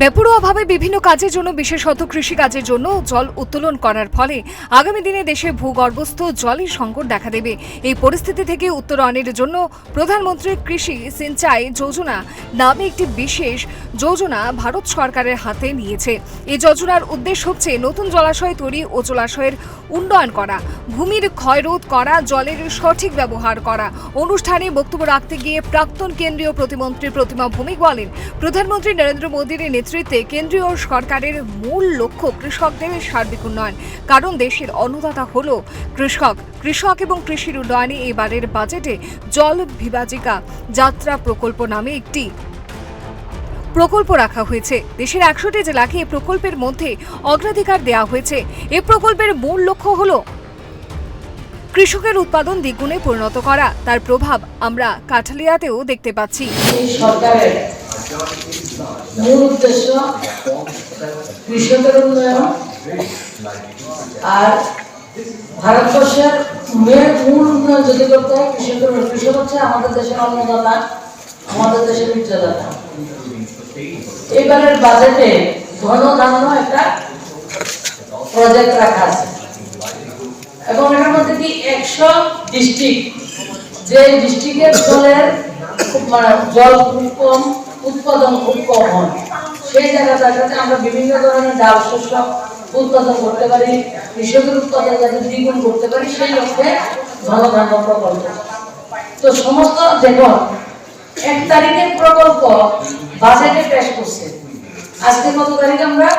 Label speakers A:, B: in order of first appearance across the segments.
A: বেপরোয়াভাবে বিভিন্ন কাজের জন্য, বিশেষত কৃষি কাজের জন্য জল উত্তোলন করার ফলে আগামী দিনে দেশে ভূগর্ভস্থ জলের সংকট দেখা দেবে। এই পরিস্থিতি থেকে উত্তরণের জন্য প্রধানমন্ত্রী কৃষি সিঞ্চাই যোজনা নামে একটি বিশেষ যোজনা ভারত সরকারের হাতে নিয়েছে। এই যোজনার উদ্দেশ্য হচ্ছে নতুন জলাশয় তৈরি ও জলাশয়ের উন্নয়ন করা, ভূমির ক্ষয়রোধ করা, জলের সঠিক ব্যবহার করা। অনুষ্ঠানে বক্তব্য রাখতে গিয়ে প্রাক্তন কেন্দ্রীয় প্রতিমন্ত্রী প্রতিমা ভৌমিক বলেন, প্রধানমন্ত্রী নরেন্দ্র মোদীর নেতৃত্বে কেন্দ্রীয় সরকারের মূল লক্ষ্য কৃষকদের সার্বিক উন্নয়ন। কারণ দেশের অন্নদাতা হল কৃষক। কৃষক এবং কৃষির উন্নয়নে এবারের বাজেটে জল বিভাজিকা যাত্রা প্রকল্প নামে একটি প্রকল্প রাখা হয়েছে। দেশের একশোটি জেলাকে এই প্রকল্পের মধ্যে অগ্রাধিকার দেওয়া হয়েছে। এ প্রকল্পের মূল লক্ষ্য হল কৃষকের উৎপাদন দ্বিগুণে পরিণত করা। তার প্রভাব আমরা কাঠালিয়াতেও দেখতে পাচ্ছি।
B: মূল উদ্দেশ্য কৃষকের উন্নয়ন আর ভারতবর্ষের মেয়ের মূল উন্নয়ন যদি করতে হয় কৃষকের কৃষক হচ্ছে আমাদের দেশের অন্নদাতা, আমাদের দেশের বিদ্যাদাতা এবারের বাজেটে ঘন ধান্য একটা প্রজেক্ট রাখা আছে। এবং এটার মধ্যে কি একশো ডিস্ট্রিক্ট যে ডিস্ট্রিক্টের জলের মানে জল খুব কম উৎপাদন কম হয় সেই জায়গাটাতে আমরা বিভিন্ন ধরনের ডাল শস্য উৎপাদন করতে পারি, কৃষকের উৎপাদন যাতে দ্বিগুণ করতে পারি, সেই লক্ষ্যে ঘন ধান্য প্রকল্প। তো সমস্ত দেখুন এক তারিখের প্রকল্প বাজেটে পেশ করছে। আজকে কত তারিখ আমরা?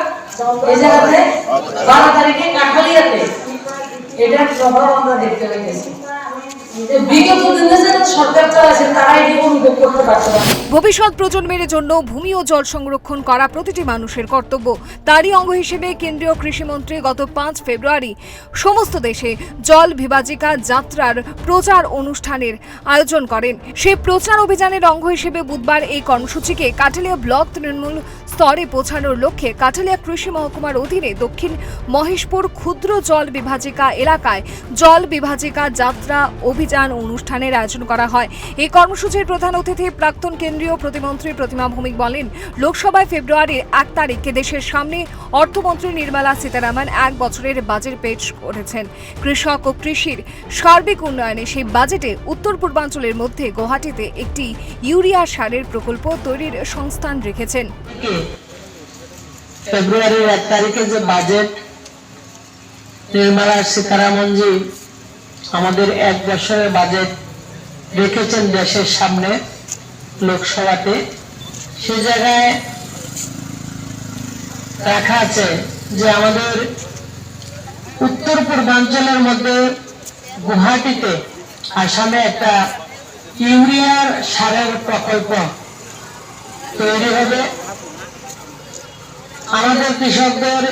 B: এই জায়গাতে বারো তারিখে কাঠালিয়াতে। এটার প্রভাব আমরা দেখতে পেয়েছি বিগত দিনে যারা সরকার চালাচ্ছে তারা এটি অনুভব করতে পারছে না
A: ভবিষ্যৎ প্রজন্মের জন্য ভূমি ও জল সংরক্ষণ করা প্রতিটি মানুষের কর্তব্য। তারই অঙ্গ হিসেবে কেন্দ্রীয় কৃষিমন্ত্রী গত পাঁচ ফেব্রুয়ারি সমস্ত দেশে জল বিভাজিকা যাত্রার প্রচার অনুষ্ঠানের আয়োজন করেন। সেই প্রচার অভিযানের অঙ্গ হিসেবে বুধবার এই কর্মসূচিকে কাঠালিয়া ব্লক তৃণমূল স্তরে পৌঁছানোর লক্ষ্যে কাঠালিয়া কৃষি মহকুমার অধীনে দক্ষিণ মহেশপুর ক্ষুদ্র জল বিভাজিকা এলাকায় জল বিভাজিকা যাত্রা অভিযান অনুষ্ঠানের আয়োজন করা হয়। এই কর্মসূচির প্রধান অতিথি প্রাক্তন কেন্দ্রীয় প্রতিমন্ত্রী প্রতিমা ভৌমিক বলেন, লোকসভায় ফেব্রুয়ারির এক তারিখে দেশের সামনে অর্থমন্ত্রী নির্মলা সীতারামন এক বছরের বাজেট পেশ করেছেন। কৃষক ও কৃষির সার্বিক উন্নয়নে সেই বাজেটে উত্তর পূর্বাঞ্চলের মধ্যে গুয়াহাটিতে একটি ইউরিয়া সারের প্রকল্প তৈরির সংস্থান রেখেছেন।
C: ফেব্রুয়ারির এক তারিখে যে বাজেট নির্মলা সীতারামনজি আমাদের এক বছরের বাজেট রেখেছেন দেশের সামনে। লোকসভাতে, সে জায়গায় রাখা আছে যে আমাদের উত্তর পূর্বাঞ্চলের মধ্যে গুয়াহাটিতে আসামে একটা ইউরিয়ার সারের প্রকল্প তৈরি হবে। আমাদের কৃষকদের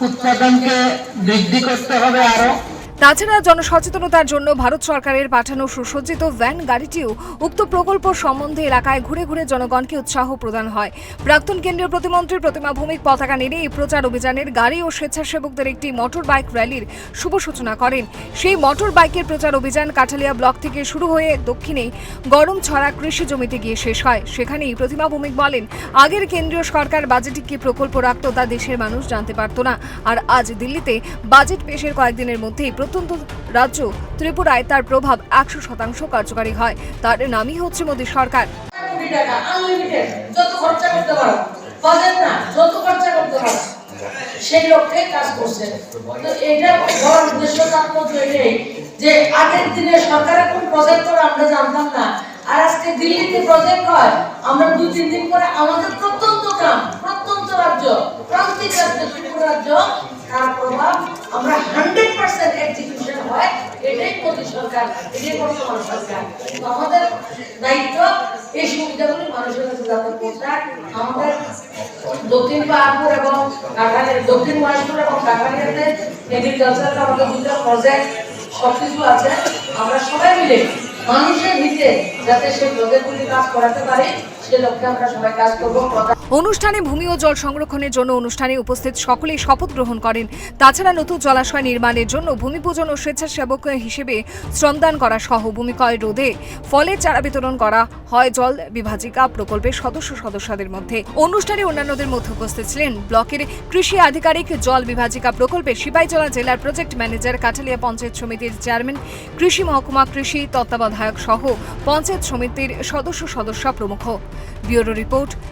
C: উৎপাদনকে বৃদ্ধি করতে হবে আরও।
A: তাছাড়া জনসচেতনতার জন্য ভারত সরকারের পাঠানো সুসজ্জিত ভ্যান গাড়িটিও উক্ত প্রকল্প সম্বন্ধে এলাকায় ঘুরে ঘুরে জনগণকে উৎসাহ প্রদান হয়। প্রাক্তন কেন্দ্রীয় প্রতিমন্ত্রী প্রতিমা ভৌমিক পতাকা নেড়ে এই প্রচার অভিযানের গাড়ি ও স্বেচ্ছাসেবকদের একটি মোটর বাইক র্যালির শুভ সূচনা করেন। সেই মোটর বাইকের প্রচার অভিযান কাঠালিয়া ব্লক থেকে শুরু হয়ে দক্ষিণে গরম ছড়া কৃষি জমিতে গিয়ে শেষ হয়। সেখানেই প্রতিমা ভৌমিক বলেন, আগের কেন্দ্রীয় সরকার বাজেটে কি প্রকল্প রাখত তা দেশের মানুষ জানতে পারতো না। আর আজ দিল্লিতে বাজেট পেশের কয়েকদিনের মধ্যেই প্রত্যন্ত রাজ্য, ত্রিপুরায় তার প্রভাব একশো শতাংশ কার্যকারী হয়। তার নামই হচ্ছে মোদী সরকার।
B: সেই লক্ষ্যে কাজ করছে। তো এটা বড় উদ্দেশ্য যে আগের দিনে সরকারের কোন প্রজেক্ট করে আমরা জানতাম না। আর আজকে দিল্লিতে প্রজেক্ট হয়, আমরা তিন দিন পরে আমাদের প্রত্যন্ত গ্রাম প্রত্যন্ত রাজ্য প্রান্তিক রাজ্য ত্রিপুরা রাজ্য তার প্রভাব আমরা হান্ড্রেড পার্সেন্ট এক্সিকিউশন হয় এটাই মোদী সরকার এটাই বর্তমান সরকার তো আমাদের দায়িত্ব এই সুবিধাগুলি মানুষের কাছে যাতে দক্ষিণ পাহাড়পুর এবং কাঠালের দক্ষিণ মহেশপুর এবং কাঠালিয়াতে এগ্রিকালচারাল আমাদের দুটো প্রজেক্ট সবকিছু আছে। আমরা সবাই মিলে
A: অনুষ্ঠানে ভূমি ও জল সংরক্ষণের জন্য অনুষ্ঠানে উপস্থিত সকলেই শপথ গ্রহণ করেন। তাছাড়া নতুন জলাশয় নির্মাণের জন্য ভূমি পূজন ও স্বেচ্ছাসেবক হিসেবে শ্রমদান করা সহ ভূমিক্ষয় রোধে ফলের চারা বিতরণ করা হয় জল বিভাজিকা প্রকল্পের সদস্য সদস্যদের মধ্যে। অনুষ্ঠানে অন্যান্যদের মধ্যে উপস্থিত ছিলেন ব্লকের কৃষি আধিকারিক জল বিভাজিকা প্রকল্পে সিপাইজলা জেলার প্রজেক্ট ম্যানেজার কাঠালিয়া পঞ্চায়েত সমিতির চেয়ারম্যান, কৃষি মহকুমা কৃষি তত্ত্বাবধায়ক সহ পঞ্চায়েত সমিতির সদস্য সদস্য প্রমুখ। Bureau report